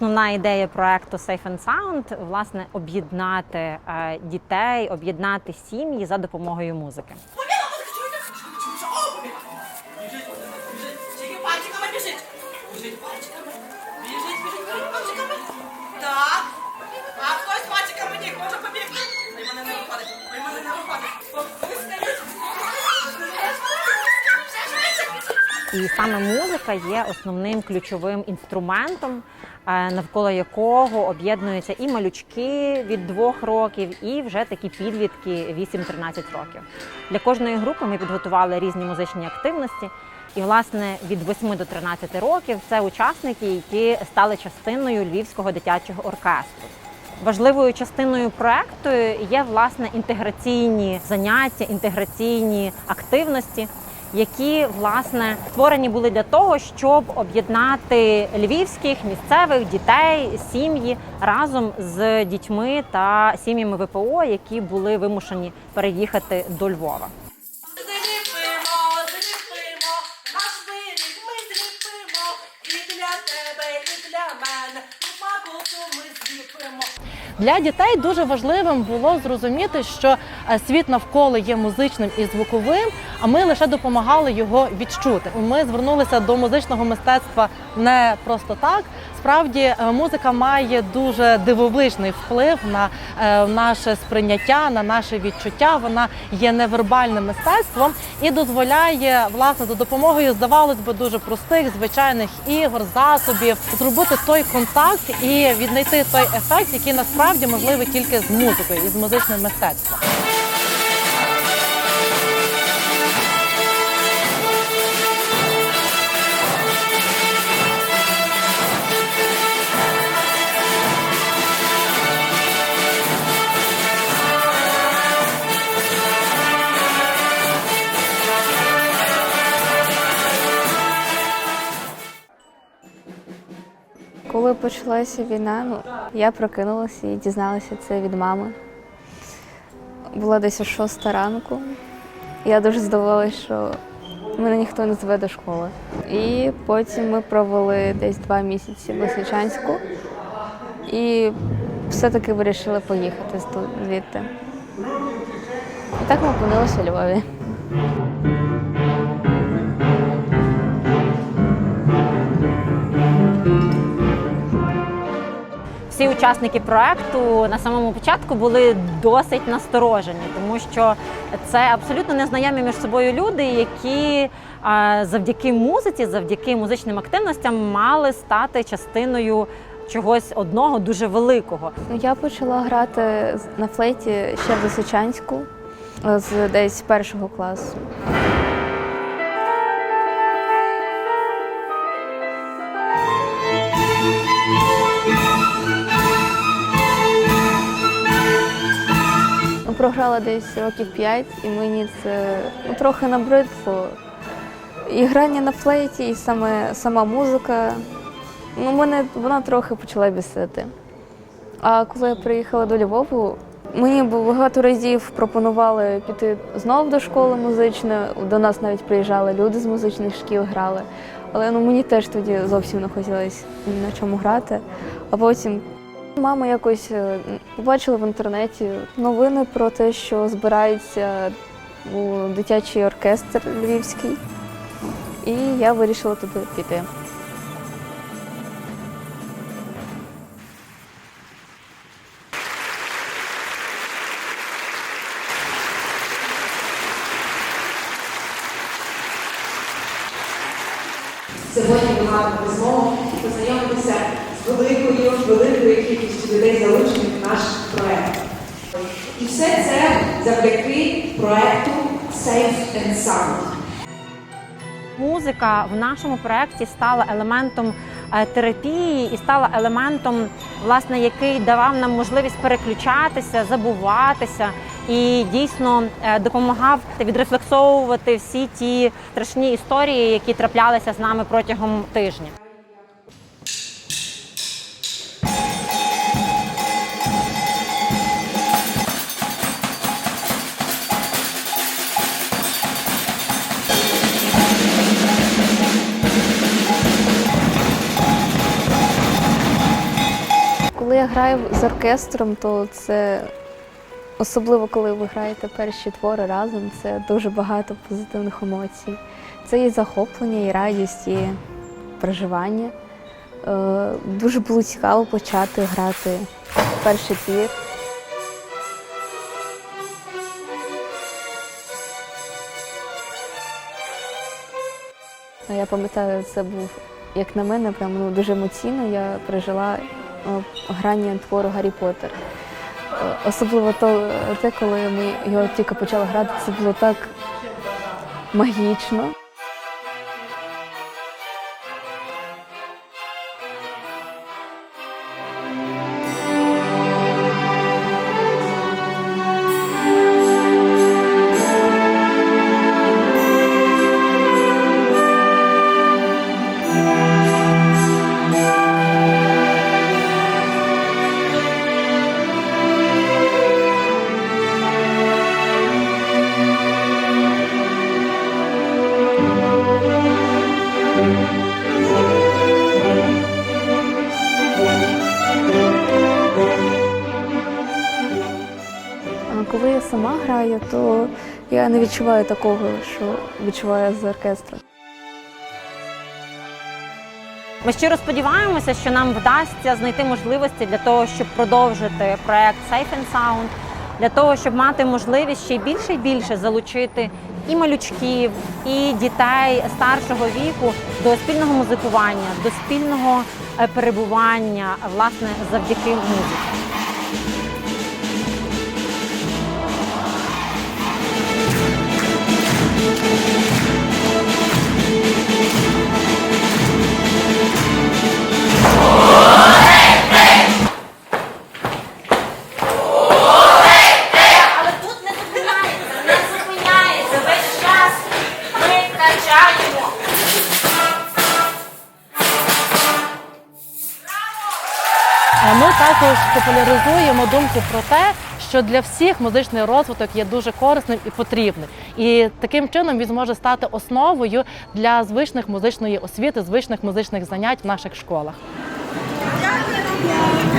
Основна ідея проекту Safe and Sound власне об'єднати е, дітей, об'єднати сім'ї за допомогою музики. І саме музика є основним ключовим інструментом, навколо якого об'єднуються і малючки від двох років, і вже такі підлітки 8-13 років. Для кожної групи ми підготували різні музичні активності. І, власне, від 8 до 13 років це учасники, які стали частиною Львівського дитячого оркестру. Важливою частиною проекту є власне інтеграційні заняття, інтеграційні активності, які власне створені були для того, щоб об'єднати львівських місцевих дітей, сім'ї разом з дітьми та сім'ями ВПО, які були вимушені переїхати до Львова. Для дітей дуже важливим було зрозуміти, що світ навколо є музичним і звуковим, а ми лише допомагали його відчути. Ми звернулися до музичного мистецтва не просто так. Справді е, музика має дуже дивовижний вплив на е, наше сприйняття, на наше відчуття. Вона є невербальним мистецтвом і дозволяє власне за допомогою, здавалось би, дуже простих звичайних ігор, засобів зробити той контакт і віднайти той ефект, який насправді можливий тільки з музикою і з музичним мистецтвом. Коли почалася війна, ну, я прокинулася і дізналася це від мами. Була десь о 6 ранку. Я дуже здивувалася, що мене ніхто не зве до школи. І потім ми провели десь два місяці в Лисичанську і все-таки вирішили поїхати звідти. І так ми опинилися у Львові. Всі учасники проекту на самому початку були досить насторожені, тому що це абсолютно незнайомі між собою люди, які завдяки музиці, завдяки музичним активностям мали стати частиною чогось одного дуже великого. Ну, Я почала грати на флейті ще в Лисичанську е, з десь першого класу. Програла десь років 5, і мені це ну, трохи набридло. І грання на флейті, і саме сама музика. Ну, мене вона трохи почала бісити. А коли я приїхала до Львову, мені багато разів пропонували піти знов до школи музичної. До нас навіть приїжджали люди з музичних шкіл, грали. Але ну, мені теж тоді зовсім не хотілося на чому грати. А потім мама якось е, побачила в інтернеті новини про те, що збирається у дитячий оркестр львівський. І я вирішила туди піти. Сьогодні ми матимемо змогу познайомитися великою, великою кількістю людей, залучених в наш проект. І все це завдяки проекту Safe and Sound. Музика в нашому проєкті стала елементом е, терапії і стала елементом, власне, який давав нам можливість переключатися, забуватися і дійсно е, допомагав відрефлексовувати всі ті страшні історії, які траплялися з нами протягом тижня. Я граю з оркестром, то це особливо коли ви граєте перші твори разом, це дуже багато позитивних емоцій. Це і захоплення, і радість, і проживання. Е, Дуже було цікаво почати грати перший твір. Я пам'ятаю, це був, як на мене, прямо ну, дуже емоційно. Я пережила е, грання твору Гаррі Поттер. Е, Особливо те, коли ми його тільки почали грати, це було так магічно. Сама граю, то я не відчуваю такого, що відчуваю з оркестром. Ми щиро сподіваємося, що нам вдасться знайти можливості для того, щоб продовжити проект Safe and Sound, для того, щоб мати можливість ще більше і більше залучити і малючків, і дітей старшого віку до спільного музикування, до спільного е, перебування власне завдяки музиці. Качаємо. Е, Ми також популяризуємо думку про те, що для всіх музичний розвиток є дуже корисним і потрібним. І таким чином він зможе стати основою для звичних музичної освіти, звичних музичних занять в наших школах. Дякую.